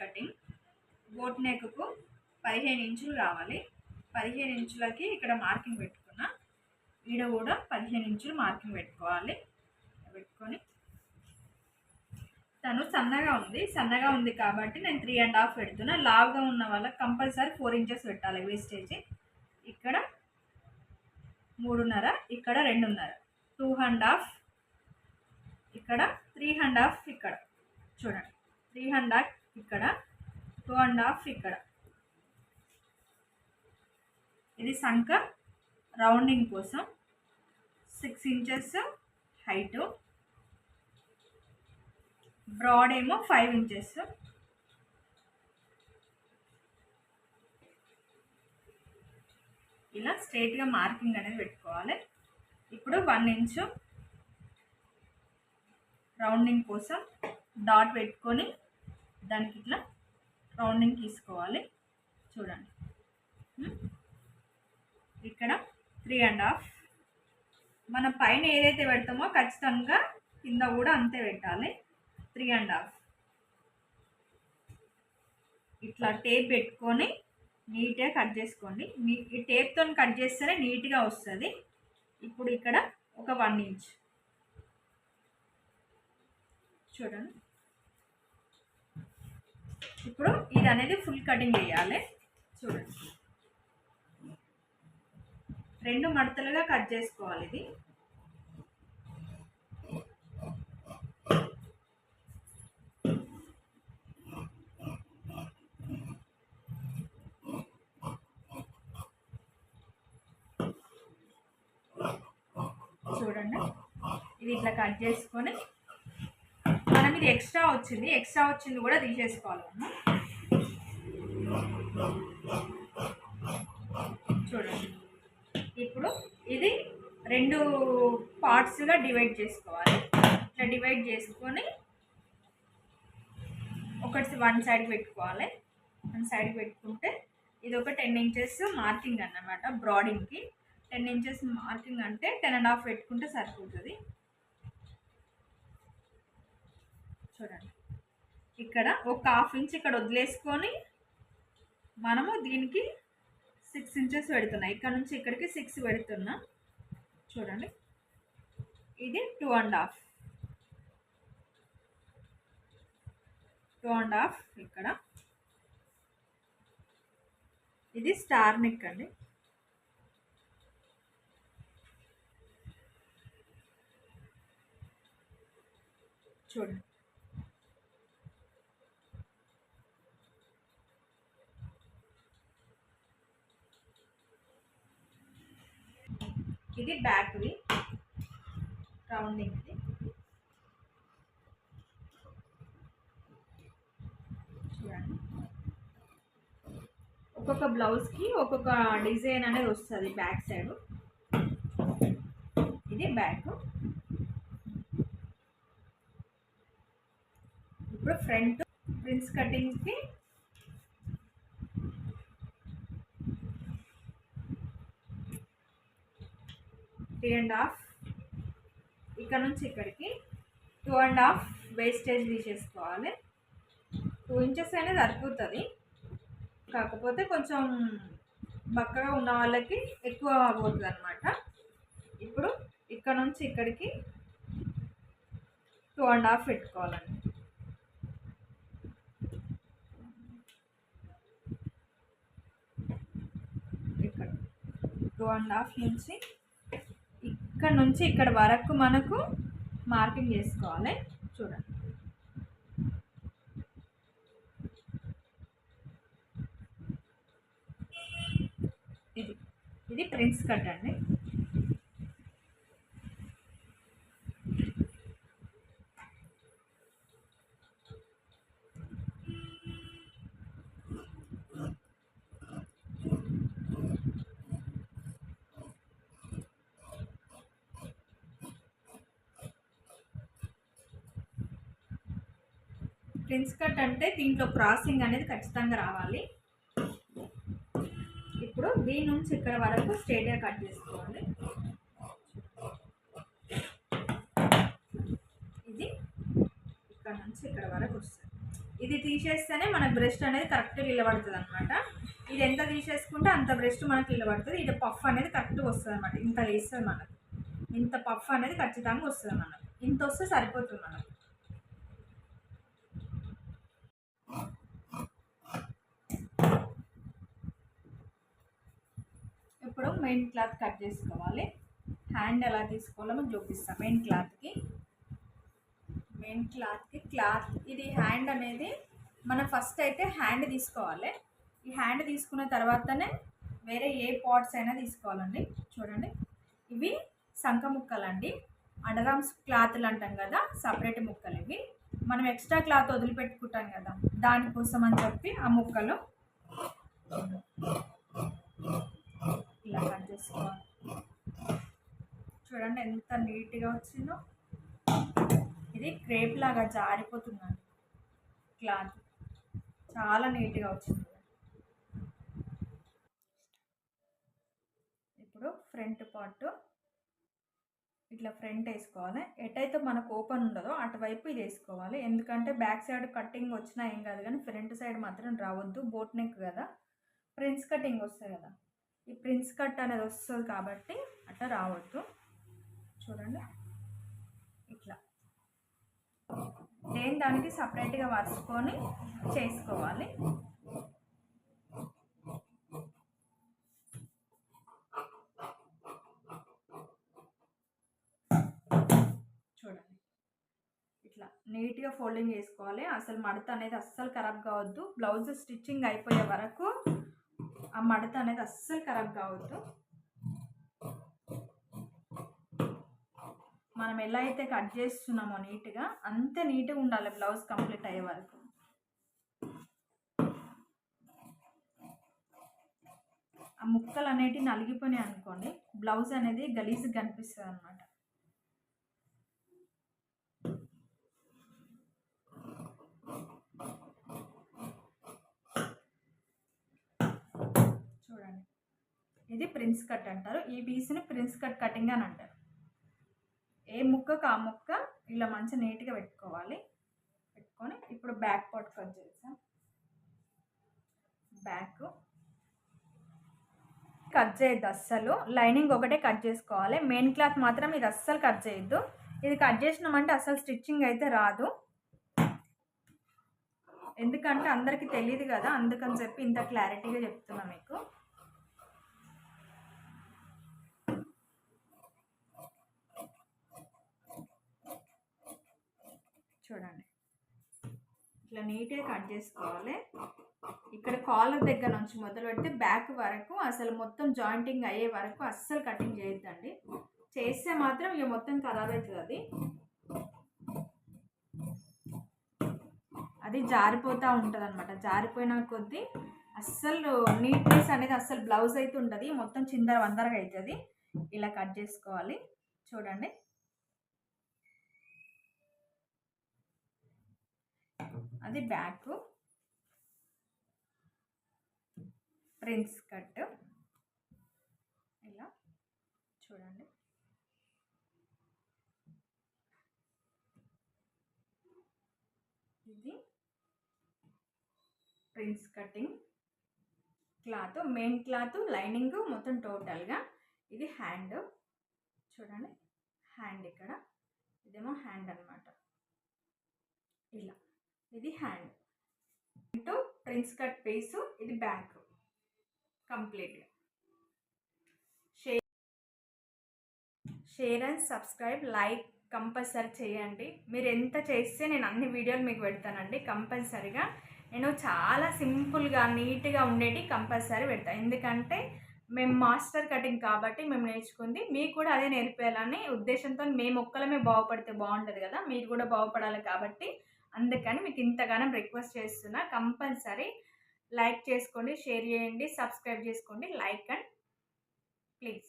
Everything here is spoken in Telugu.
కటింగ్ బోట్ నెక్కు పదిహేను ఇంచులు కావాలి పదిహేను ఇంచులకి ఇక్కడ మార్కింగ్ పెట్టుకున్నా. ఈడ కూడా పదిహేను ఇంచులు మార్కింగ్ పెట్టుకోవాలి. పెట్టుకొని. తను సన్నగా ఉంది. సన్నగా ఉంది కాబట్టి నేను త్రీ అండ్ హాఫ్ పెడుతున్నా. లావుగా ఉన్న వాళ్ళకి కంపల్సరీ ఫోర్ ఇంచెస్ పెట్టాలి వేస్టేజ్ ఇక్కడ మూడున్నర ఇక్కడ రెండున్నర. టూ అండ్ హాఫ్ ఇక్కడ త్రీ అండ్ హాఫ్ ఇక్కడ. చూడండి. త్రీ అండ్ హాఫ్ ఇక్కడ. టూ అండ్ హాఫ్ ఇక్కడ. ఇది సంక రౌండింగ్ కోసం. సిక్స్ ఇంచెస్ హైటు బ్రాడ్ ఏమో ఫైవ్ ఇంచెస్ ఇలా స్ట్రైట్గా మార్కింగ్ అనేది పెట్టుకోవాలి. ఇప్పుడు వన్ ఇంచు రౌండింగ్ కోసం డాట్ పెట్టుకొని దానికి ఇట్లా రౌండింగ్ తీసుకోవాలి. చూడండి. ఇక్కడ త్రీ అండ్ హాఫ్. మన పైన ఏదైతే పెడతామో ఖచ్చితంగా కింద కూడా అంతే పెట్టాలి. Three and half. ఇట్లా టేప్ పెట్టుకొని నీట్గా కట్ చేసుకోండి. మీ ఈ టేప్తో కట్ చేస్తేనే నీట్గా వస్తుంది. ఇప్పుడు ఇక్కడ ఒక వన్ ఇంచ్. చూడండి. ఇప్పుడు ఇది అనేది ఫుల్ కటింగ్ చేయాలి. చూడండి. రెండు మడతలుగా కట్ చేసుకోవాలి ఇది. చూడండి. ఇది ఇట్లా కట్ చేసుకొని మనం ఇది ఎక్స్ట్రా వచ్చింది. ఎక్స్ట్రా వచ్చింది కూడా తీసేసుకోవాలి మనం చూడండి ఇప్పుడు ఇది రెండు పార్ట్స్గా డివైడ్ చేసుకోవాలి. ఇట్లా డివైడ్ చేసుకొని ఒకటి వన్ సైడ్ పెట్టుకోవాలి. వన్ సైడ్ పెట్టుకుంటే ఇది ఒక టెన్ ఇంచెస్ మార్కింగ్ అన్నమాట బ్రాడింగ్కి టెన్ ఇంచెస్ మార్కింగ్ అంటే టెన్ అండ్ హాఫ్ పెట్టుకుంటే సరిపోతుంది. చూడండి. ఇక్కడ ఒక హాఫ్ ఇంచ్ ఇక్కడ వదిలేసుకొని మనము దీనికి సిక్స్ ఇంచెస్ పెడుతున్నాం. ఇక్కడ నుంచి ఇక్కడికి సిక్స్ పెడుతున్నాం. చూడండి. ఇది two and half two and half ఇక్కడ. ఇది స్టార్ నెక్ అండి. చూడండి. ఇది బ్యాక్వి రౌండింగ్ చూడండి. ఒక్కొక్క బ్లౌజ్కి ఒక్కొక్క డిజైన్ అనేది వస్తుంది బ్యాక్ సైడ్ ఇది బ్యాక్ ఇప్పుడు ఫ్రంట్ ప్రిన్స్ కటింగ్కి త్రీ అండ్ హాఫ్. ఇక్కడ నుంచి ఇక్కడికి టూ అండ్ హాఫ్ వేస్టేజ్ తీసేసుకోవాలి. టూ ఇంచెస్ అనేది సరిపోతుంది. కాకపోతే కొంచెం బక్కగా ఉన్న వాళ్ళకి ఎక్కువ పోతుంది అనమాట ఇప్పుడు ఇక్కడ నుంచి ఇక్కడికి టూ అండ్ హాఫ్ పెట్టుకోవాలండి. ఇక్కడ టూ అండ్ హాఫ్ నుంచి ఇక్కడ నుంచి ఇక్కడ వరకు మనకు మార్కింగ్ చేసుకోవాలి. చూడండి. ఇది ఇది ప్రిన్స్ కట్ అండి. ప్రిన్స్ కట్ అంటే దీంట్లో క్రాసింగ్ అనేది ఖచ్చితంగా రావాలి. ఇప్పుడు దీని నుంచి ఇక్కడ వరకు స్ట్రేట్గా కట్ చేసుకోవాలి. ఇది ఇక్కడ నుంచి ఇక్కడ వరకు వస్తుంది. ఇది తీసేస్తేనే మనకు బ్రెస్ట్ అనేది కరెక్ట్గా నిలబడుతుంది అనమాట ఇది ఎంత తీసేసుకుంటే అంత బ్రెస్ట్ మనకు నిలబడుతుంది. ఇది పఫ్ అనేది కరెక్ట్గా వస్తుంది అనమాట ఇంత వేస్తుంది మనకు. ఇంత పఫ్ అనేది ఖచ్చితంగా వస్తుంది మనకు. ఇంత వస్తే సరిపోతుంది మనకు. ఇప్పుడు మెయిన్ క్లాత్ కట్ చేసుకోవాలి. హ్యాండ్ ఎలా తీసుకోవాలో మనం చూపిస్తాం. మెయిన్ క్లాత్కి. మెయిన్ క్లాత్కి క్లాత్. ఇది హ్యాండ్ అనేది మనం ఫస్ట్ అయితే హ్యాండ్ తీసుకోవాలి. ఈ హ్యాండ్ తీసుకున్న తర్వాతనే వేరే ఏ పాట్స్ అయినా తీసుకోవాలండి. చూడండి. ఇవి సంఖ ముక్కలండి. అండరామ్స్ క్లాత్లు అంటాం కదా సపరేట్ ముక్కలు ఇవి. మనం ఎక్స్ట్రా క్లాత్ వదిలిపెట్టుకుంటాం కదా దానికోసం అని చెప్పి ఆ ముక్కలు ఇలా కట్ చేసుకోవాలి. చూడండి ఎంత నీట్గా వచ్చిందో. ఇది క్రేప్ లాగా జారిపోతుందండి క్లాత్. చాలా నీట్గా వచ్చింది. ఇప్పుడు ఫ్రంట్ పార్ట్ ఇట్లా ఫ్రంట్ వేసుకోవాలి. ఎటైతే మనకు ఓపెన్ ఉండదో అటువైపు ఇది వేసుకోవాలి. ఎందుకంటే బ్యాక్ సైడ్ కటింగ్ వచ్చినా ఏం కాదు కానీ ఫ్రంట్ సైడ్ మాత్రం రావద్దు. బోట్ నెక్ కదా. ప్రిన్స్ కటింగ్ వస్తుంది కదా. ఈ ప్రిన్స్ కట్ అనేది వస్తుంది కాబట్టి అట్లా రావద్దు. చూడండి. ఇట్లా. దేని దానికి సపరేట్గా వరుసుకొని చేసుకోవాలి. చూడండి. ఇట్లా నీట్గా ఫోల్డింగ్ చేసుకోవాలి. అసలు మడత అనేది అస్సలు ఖరాబ్ కావద్దు. బ్లౌజ్ స్టిచ్చింగ్ అయిపోయే వరకు ఆ మడత అనేది అస్సలు ఖరాబ్ కావద్దు. మనం ఎలా అయితే కట్ చేస్తున్నామో నీట్గా అంతే నీట్గా ఉండాలి బ్లౌజ్ కంప్లీట్ అయ్యే వరకు. ఆ ముక్కలు అనేటివి నలిగిపోయినాయి అనుకోండి బ్లౌజ్ అనేది గలీజ్గా కనిపిస్తుంది అనమాట చూడండి ఇది ప్రిన్స్ కట్ అంటారు. ఈ పీస్ని ప్రిన్స్ కట్ కటింగ్ అని అంటారు. ఏ ముక్కకు ఆ ముక్క ఇలా మంచి నీట్గా పెట్టుకోవాలి. పెట్టుకొని ఇప్పుడు బ్యాక్ పార్ట్ కట్ చేసాం బ్యాక్ కట్ చేయొద్దు అస్సలు. లైనింగ్ ఒకటే కట్ చేసుకోవాలి. మెయిన్ క్లాత్ మాత్రం ఇది అస్సలు కట్ చేయొద్దు. ఇది కట్ చేసినామంటే అస్సలు స్టిచ్చింగ్ అయితే రాదు. ఎందుకంటే అందరికీ తెలియదు కదా. అందుకని చెప్పి ఇంత క్లారిటీగా చెప్తున్నా మీకు. చూడండి. ఇట్లా నీట్గా కట్ చేసుకోవాలి. ఇక్కడ కాలర్ దగ్గర నుంచి మొదలు పెడితే బ్యాక్ వరకు అసలు మొత్తం జాయింటింగ్ అయ్యే వరకు అస్సలు కటింగ్ చేయొద్దండి. చేస్తే మాత్రం ఇక మొత్తం ఖరాబ్ అవుతుంది అది. అది జారిపోతూ ఉంటుంది అనమాట జారిపోయిన కొద్దీ అస్సలు నీట్నెస్ అనేది అస్సలు బ్లౌజ్ అయితే ఉంటుంది మొత్తం చిందర వందరగా అవుతుంది. ఇలా కట్ చేసుకోవాలి. చూడండి. అది బ్యాక్. Prince cut. ఇలా. చూడండి. ఇది prince cutting cloth. Main cloth lining మొత్తం టోటల్గా. ఇది హ్యాండ్. చూడండి. హ్యాండ్ ఇక్కడ. ఇదేమో హ్యాండ్ అనమాట ఇలా. ఇది hand into prince cut piece ఇది బ్యాక్ కంప్లీట్గా share share and subscribe like compulsory చేయండి. మీరు ఎంత చేస్తే నేను అన్ని వీడియోలు మీకు పెడతానండి కంపల్సరీగా నేను చాలా సింపుల్గా నీట్గా ఉండేటి కంపల్సరీ పెడతాను ఎందుకంటే మేము మాస్టర్ కటింగ్ కాబట్టి మేము నేర్చుకుంది. మీకు కూడా అదే నేర్పేయాలని ఉద్దేశంతో మేము ఒక్కలమే బాగుపడితే బాగుంటుంది కదా. మీరు కూడా బాగుపడాలి కాబట్టి అందుకని మీకు ఇంతగానం రిక్వెస్ట్ చేస్తున్నా. కంపల్సరీ లైక్ చేసుకోండి షేర్ చేయండి సబ్స్క్రైబ్ చేసుకోండి లైక్ అండ్ ప్లీజ్